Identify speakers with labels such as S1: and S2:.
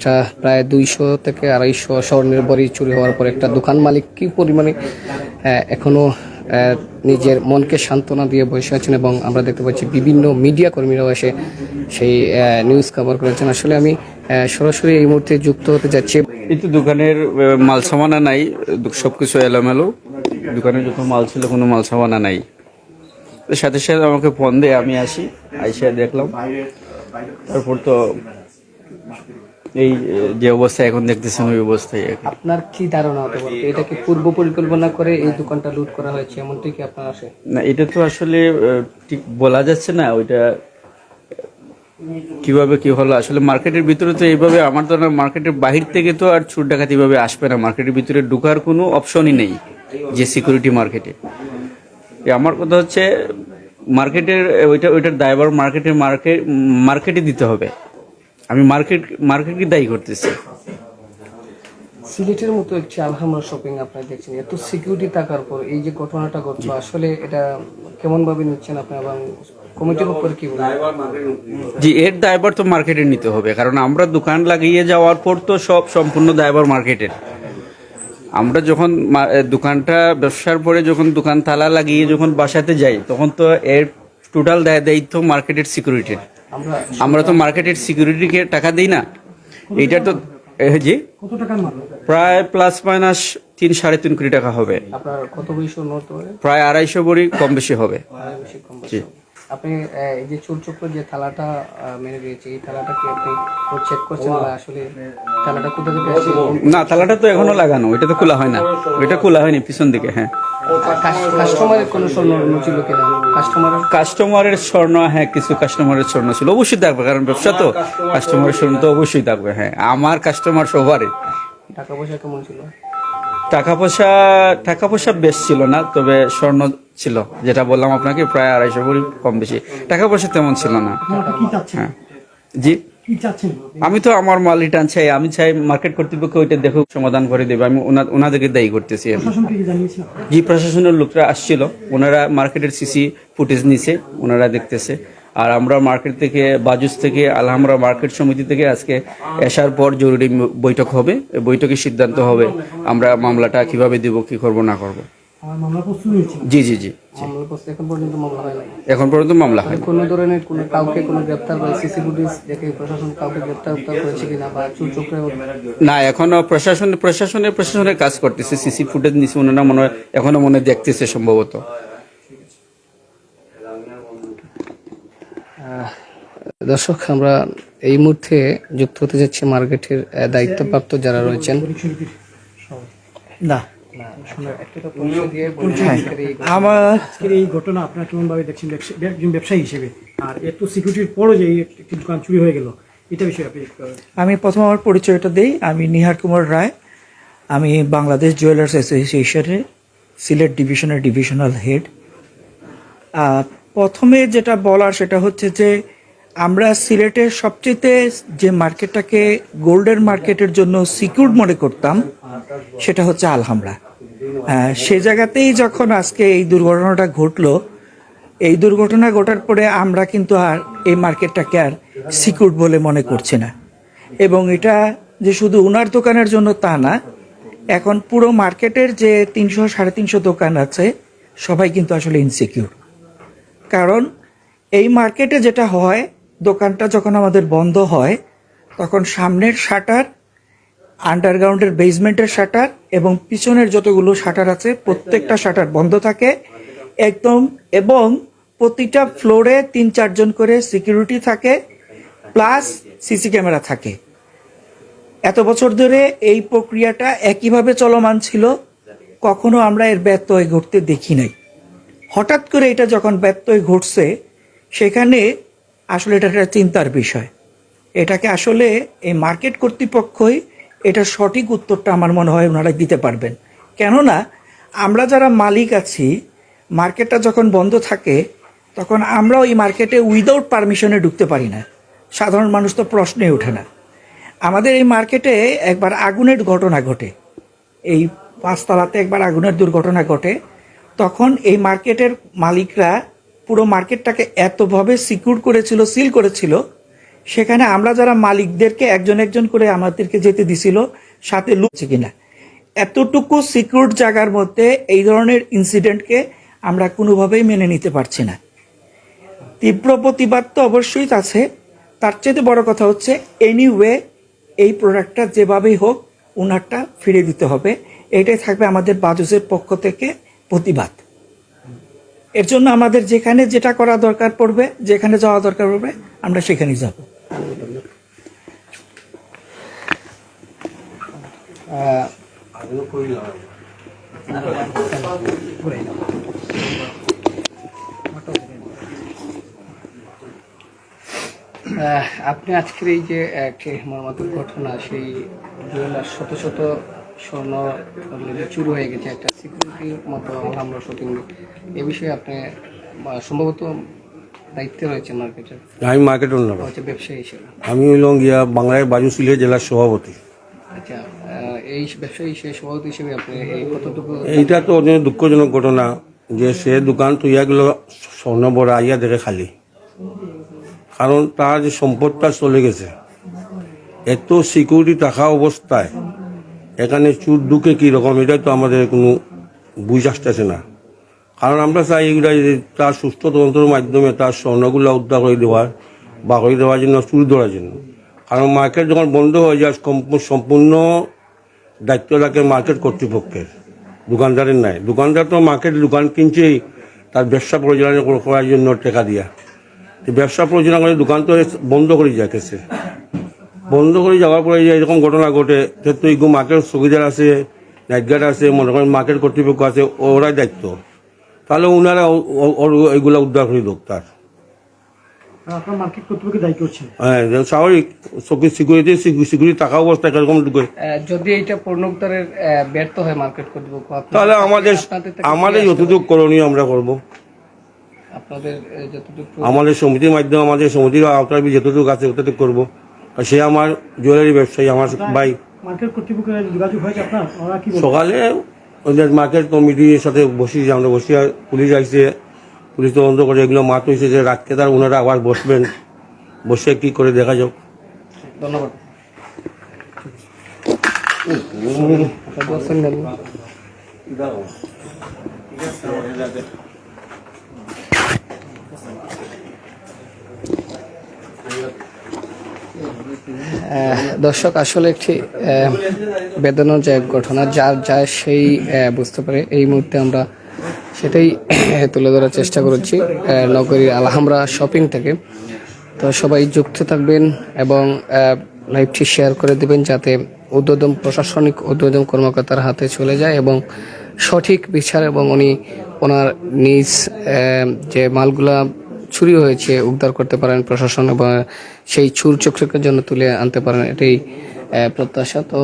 S1: একটা প্রায় দুইশো থেকে আড়াইশো স্বর্ণের বড়ি চুরি হওয়ার পর একটা দোকান মালিক কি পরিমাণে আহ, এখনও নিজের মনকে সান্ত্বনা দিয়ে বসে আছেন এবং আমরা দেখতে পাচ্ছি বিভিন্ন মিডিয়া কর্মীরাও এসে সেই নিউজ কভার করেছেন। আসলে আমি সরাসরি এই মুহূর্তে যুক্ত হতে যাচ্ছি।
S2: এই তো দোকানের মাল সামানা নাই সব কিছু এলোমেলো। দোকানে যত মাল ছিল কোনো মাল সামানা নাই সাথে সাথে আমাকে ফোন দেয় আমি আসি আইসা দেখলাম। তারপর তো এই যে অবস্থা এখন দেখতেছেন ওই অবস্থায়
S1: আপনার কি ধারণা হতে পারে? এটা কি পূর্ব পরিকল্পনা করে এই দোকানটা লুট করা হয়েছে? এমনটি কি আপনার আসে?
S2: না এটা তো আসলে ঠিক বলা যাচ্ছে না ওইটা কীভাবে কি হলো। আসলে মার্কেটের ভিতরে তো এইভাবে আমার তো মার্কেটের বাহির থেকে তো আর ছুট ডাকাতি এইভাবে আসবে না। মার্কেটের ভিতরে ঢুকার কোনো অপশনই নেই যে সিকিউরিটি মার্কেটে আমার কথা হচ্ছে মার্কেটের ওইটা ওইটার দায়ভার মার্কেটের মার্কেট মার্কেটে দিতে হবে। আমি মার্কেট মার্কেটকে দায়ী করতেছি।
S1: সিলেটের মতো একটি আলহামরা শপিং আপনারা দেখছেন এত সিকিউরিটি থাকার পর এই যে ঘটনাটা ঘটলো আসলে এটা কেমন ভাবে নিচ্ছেন আপনি এবং কমিটির উপর কি
S2: জি এর দায়ভার তো মার্কেটের নিতে হবে কারণ আমরা দোকান লাগিয়ে যাওয়ার পর তো সব সম্পূর্ণ দায়ভার মার্কেটের। আমরা যখন দোকানটা ব্যবসার পরে যখন দোকান তালা লাগিয়ে যখন বাসাতে যাই তখন তো এর টোটাল দায় দায়িত্ব মার্কেটের সিকিউরিটির
S1: আমরা
S2: আমরা তো মার্কেটের সিকিউরিটিকে টাকা দিই না। এটা তো জি? প্রায় প্লাস মাইনাস তিন সাড়ে তিন কোটি টাকা হবে। প্রায় আড়াইশো বড়ি কম বেশি হবে।
S1: বেশি আপনি এই যে চোর চক্র যে থালাটা আহ, দিয়েছে এই থালাটা কি আপনি চেক করছেন বা আসলে থালাটা কোথা থেকে আসছে?
S2: না তালাটা তো এখনও লাগানো এটা তো খোলা হয় না। এটা খোলা হয়নি পিছন দিকে হ্যাঁ।
S1: কাস্টমারের কোনো স্বর্ণ ছিল কিনা? কাস্টমারের?
S2: কাস্টমারের স্বর্ণ হ্যাঁ কিছু কাস্টমারের স্বর্ণ ছিল। অবশ্যই থাকবে কারণ ব্যবসা তো। কাস্টমারের স্বর্ণ তো অবশ্যই থাকবে হ্যাঁ। আমার কাস্টমার সবারই।
S1: টাকা পয়সা কেমন ছিল?
S2: টাকা পয়সা টাকা পয়সা বেশ ছিল না তবে স্বর্ণ ছিল যেটা বললাম আপনাকে প্রায় আড়াইশো কম বেশি। টাকা পয়সা তেমন ছিল না। হ্যাঁ। জি? আমি তো আমার মাল রিটার্ন চাই আমি চাই মার্কেট কর্তৃপক্ষ ওইটা দেখুক সমাধান করে দেবে। আমি ওনা- ওনাদেরকে দায়ী করতেছি। জি প্রশাসনের লোকরা আসছিল। ওনারা মার্কেটের সিসি ফুটেজ নিছে ওনারা দেখতেছে। আর আমরা মার্কেট থেকে বাজুস থেকে আলহামরা মার্কেট সমিতি থেকে আজকে আসার পর জরুরি বৈঠক হবে। বৈঠকে সিদ্ধান্ত হবে। আমরা মামলাটা কীভাবে দিব কি করব না করব। জি জি জি
S1: এখন পর্যন্ত মামলা হয়
S2: এখন পর্যন্ত মামলা হয়
S1: কোনো ধরনের কোনো কাউকে কোনো গ্রেপ্তার বা সিসি ফুটেজ দেখে প্রশাসন কাউকে গ্রেপ্তার উত্তার করেছে কিনা বা চোর চক্রে
S2: না এখনও প্রশাসন প্রশাসনের প্রশাসনের কাজ করতেছে। সিসি ফুটেজ ওনারা মনে হয় এখনও মনে দেখতেছে সম্ভবত।
S1: দর্শক আমরা এই মুহূর্তে যুক্ত হতে যাচ্ছি মার্কেটের দায়িত্বপ্রাপ্ত যারা রয়েছেন।
S3: না আমার
S4: আজকের এই ঘটনা আপনারা কেমন ভাবে দেখছেন ব্যবসা- একজন ব্যবসায়ী হিসেবে। আর এত সিকিউরিটির পরও যে একটি দোকান চুরি হয়ে গেল এটা বিষয়ে আপনি
S3: আমি প্রথম আমার পরিচয়টা দিই আমি নিহার কুমার রায়। আমি বাংলাদেশ জুয়েলার্স অ্যাসোসিয়েশনের সিলেট ডিভিশনের ডিভিশনাল হেড। প্রথমে যেটা বলার সেটা হচ্ছে যে আমরা সিলেটের সবচেয়ে যে মার্কেটটাকে গোল্ডের মার্কেটের জন্য সিকিউর মনে করতাম সেটা হচ্ছে আলহামরা। সে জায়গাতেই যখন আজকে এই দুর্ঘটনাটা ঘটলো, এই দুর্ঘটনা ঘটার পরে আমরা কিন্তু আর এই মার্কেটটাকে আর সিকিউর বলে মনে করছি না। এবং এটা যে শুধু উনার দোকানের জন্য তা না, এখন পুরো মার্কেটের যে তিনশো, সাড়ে তিনশো দোকান আছে, সবাই কিন্তু আসলে ইনসিকিউর কারণ এই মার্কেটে যেটা হয়, দোকানটা যখন আমাদের বন্ধ হয়, তখন সামনের শাটার আন্ডারগ্রাউন্ডের বেসমেন্টের শাটার এবং পিছনের যতগুলো শাটার আছে, প্রত্যেকটা শাটার বন্ধ থাকে। একদম এবং প্রতিটা ফ্লোরে তিন চারজন করে সিকিউরিটি থাকে প্লাস সিসি ক্যামেরা থাকে। এত বছর ধরে এই প্রক্রিয়াটা একইভাবে চলমান ছিল, কখনো আমরা এর ব্যত্যয় ঘটতে দেখি নাই। হঠাৎ করে এটা যখন ব্যত্যয় ঘটছে সেখানে আসলে এটা একটা চিন্তার বিষয়। এটাকে আসলে এই মার্কেট কর্তৃপক্ষই এটা সঠিক উত্তরটা আমার মনে হয় ওনারা দিতে পারবেন। কেননা, আমরা যারা মালিক আছি, মার্কেটটা যখন বন্ধ থাকে, তখন আমরা ওই মার্কেটে উইদাউট পারমিশনে ঢুকতে পারি না। সাধারণ মানুষ তো প্রশ্নে ওঠে না। আমাদের এই মার্কেটে একবার আগুনের ঘটনা ঘটে। এই পাঁচতলাতে একবার আগুনের দুর্ঘটনা ঘটে। তখন এই মার্কেটের মালিকরা পুরো মার্কেটটাকে এতভাবে সিকিউর করেছিল সিল করেছিল সেখানে আমরা যারা মালিকদেরকে একজন একজন করে আমাদেরকে যেতে দিছিল, সাথে লুকছে কিনা? এতটুকু সিকিউর জায়গার মধ্যে এই ধরনের ইনসিডেন্টকে আমরা কোনোভাবেই মেনে নিতে পারছি না। তীব্র প্রতিবাদ তো অবশ্যই আছে। তার চেয়ে বড় কথা হচ্ছে এনিওয়ে এই প্রোডাক্টটা যেভাবেই হোক ওনারটা ফিরে দিতে হবে। এটাই থাকবে আমাদের বাজুসের পক্ষ থেকে প্রতিবাদ। এর জন্য আমাদের যেখানে যেটা করা দরকার পড়বে, যেখানে যাওয়া দরকার পড়বে, আমরা সেখানেই যাব।
S1: আপনি আজকের এই যে একটি মর্মান্তিক ঘটনা, সেই জুয়েলার শত শত স্বর্ণ চুরি হয়ে গেছে একটা সিকিউরিটির মতো আমরা শুটিং এ। বিষয়ে আপনি সম্ভবত দায়িত্বে রয়েছে মার্কেটের
S5: আমি মার্কেট ওনার
S1: হচ্ছে ব্যবসায়ী হিসেবে।
S5: আমি হইলাম গিয়া বাংলায় বাজু জেলার সভাপতি।
S1: আচ্ছা এই ব্যবসায়ী হিসেবে সভাপতি হিসেবে আপনি এই কতটুকু
S5: এইটা তো অনেক দুঃখজনক ঘটনা যে সে দোকান তুইয়া গেল স্বর্ণ বড় আইয়া দেখে খালি। কারণ তার যে সম্পদটা চলে গেছে এত সিকিউরিটি থাকা অবস্থায় এখানে চুর ঢুকে কি রকম এটা তো আমাদের কোনো বুঝ আসতেছে না। কারণ আমরা চাই এগুলা তার সুস্থ তন্ত্রের মাধ্যমে তার স্বর্ণগুলা উদ্ধার করে দেওয়ার, বা করে দেওয়ার জন্য, চুরি ধরার জন্য। কারণ মার্কেট যখন বন্ধ হয়ে যায়, সম্পূর্ণ দায়িত্ব থাকে মার্কেট কর্তৃপক্ষের। দোকানদারের নাই। দোকানদার তো মার্কেট দোকান কিনছেই তার ব্যবসা পরিচালনা করার জন্য টাকা দিয়া। ব্যবসা পরিচালনা করে দোকান তো বন্ধ করে যায় যাইতেছে বন্ধ করে যাওয়ার পরে যে এরকম ঘটনা ঘটে যে তো এগুলো মার্কেট সুবিধার আছে নাইট গার্ড আছে মনে করেন মার্কেট কর্তৃপক্ষ আছে ওরাই দায়িত্ব। তাহলে ওনারা এগুলা উদ্ধার করে দোক তার।
S4: আর আপনার মার্কেট কর্তৃপক্ষের দায়িত্ব হচ্ছে
S5: হ্যাঁ স্বাভাবিক সিকিউরিটি সিকিউরিটি থাকা অবস্থায় এরকম ঢুকে
S1: যদি এটা পণ্যকদারের ব্যর্থ হয় মার্কেট কর্তৃপক্ষ
S5: তাহলে আমাদের যতটুকু করণীয় আমরা করব। আমাদের সমিতির মাধ্যমে আমাদের সমিতির আওতায় যতটুকু আছে ততটুকু করব। সে আমার জুয়েলারি ব্যবসায়ী আমার ভাই
S4: মার্কেট কর্তৃপক্ষের যোগাযোগ হয়েছে আপনার? ওরা কি
S5: সকালে ওদের মার্কেট কমিটির সাথে বসি আমরা বসি আর পুলিশ আসছে। পুলিশ তদন্ত করে এগুলো মাত হয়েছে যে রাতকে তার ওনারা আবার বসবেন। বসে কি করে দেখা যাক।
S1: ধন্যবাদ। দর্শক আসলে একটি আহ, বেদনাদায়ক ঘটনা যার যা সেই বুঝতে পারে এই মুহূর্তে আমরা সেটাই তুলে ধরার চেষ্টা করেছি নগরীর আলহামরা শপিং থেকে। তো সবাই যুক্ত থাকবেন এবং লাইভটি শেয়ার করে দেবেন যাতে উদ্বোধন প্রশাসনিক উদ্বোধন কর্মকর্তার হাতে চলে যায় এবং সঠিক বিচার এবং উনি ওনার নিজ যে মালগুলা চুরি হয়েছে, উদ্ধার করতে পারেন প্রশাসন এবং সেই ছুর চকচকের জন্য তুলে আনতে পারেন এটাই প্রত্যাশা। তো